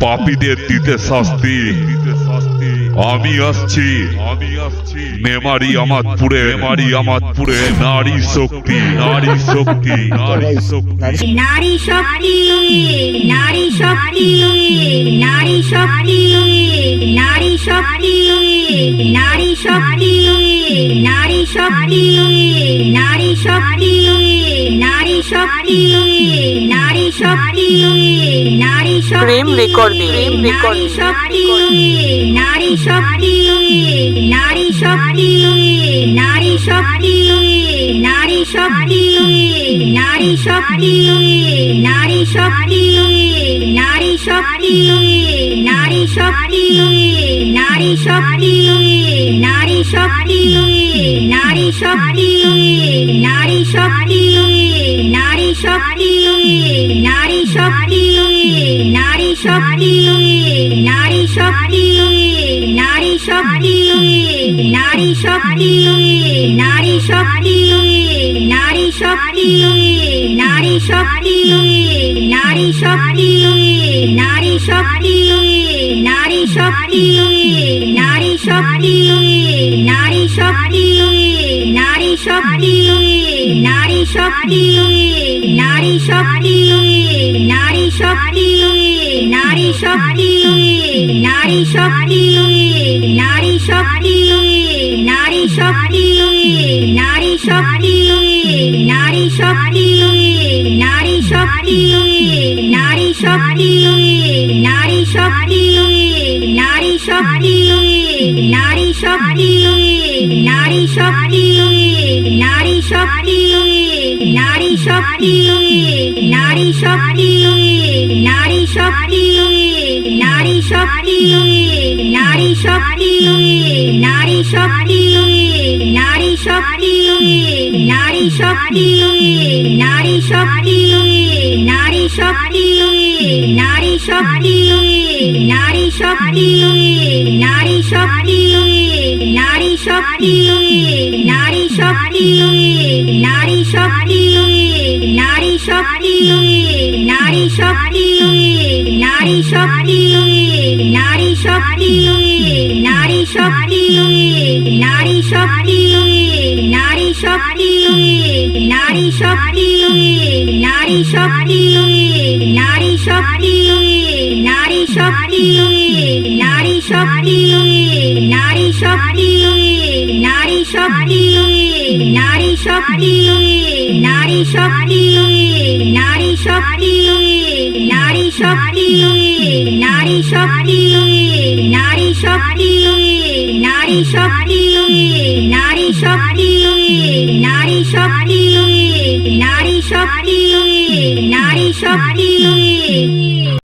পাপীদের দিতে শাস্তি। আমি আসছি। আমি আসছি মেমারি আমাদপুরে। মেমারি আমাদপুরে নারী শক্তি নারী শক্তি নারী শক্তি। নারী শক্তি নারী শক্তি নারী শক্তি নারী শক্তি নারী শক্তি নারী শক্তি নারী শক্তি। শক্তি নারী শক্তি নারী শক্তি প্রেম রেকর্ডিং, নারী রেকর্ডিং। শক্তি নারী শক্তি নারী শক্তি নারী শক্তি নারী শক্তি নারী শক্তি নারী শক্তি নারী শক্তি নারী শক্তি নারী শক্তি নারী শক্তি নারী শক্তি নারী শক্তি নারী শক্তি নারী শক্তি নারী শক্তি নারী শক্তি নারী শক্তি নারী শক্তি নারী শক্তি নারী শক্তি নারী শক্তি নারী শক্তি নারী শক্তি নারী শক্তি নারী শক্তি নারী শক্তি নারী শক্তি নারী শক্তি নারী শক্তি নারী শক্তি নারী শক্তি নারী শক্তি নারী শক্তি নারী শক্তি নারী শক্তি নারী শক্তি নারী শক্তি নারী শক্তি নারী শক্তি নারী শক্তি নারী শক্তি নারী শক্তি নারী শক্তি নারী শক্তি নারী শক্তি নারী শক্তি নারী শক্তি নারী শক্তি নারী শক্তি নারী শক্তি নারী শক্তি নারী শক্তি নারী শক্তি নারী শক্তি নারী শক্তি নারী শক্তি নারী শক্তি নারী শক্তি নারী শক্তি নারী শক্তি নারী শক্তি নারী শক্তি নারী শক্তি নারী শক্তি নারী শক্তি নারী শক্তি নারী শক্তি নারী শক্তি নারী শক্তি শক্তি নারী শক্তি নারী শক্তি নারী শক্তি নারী শক্তি নারী শক্তি নারী শক্তি নারী শক্তি নারী শক্তি নারী শক্তি নারী শক্তি নারী শক্তি নারী শক্তি নারী শক্তি নারী শক্তি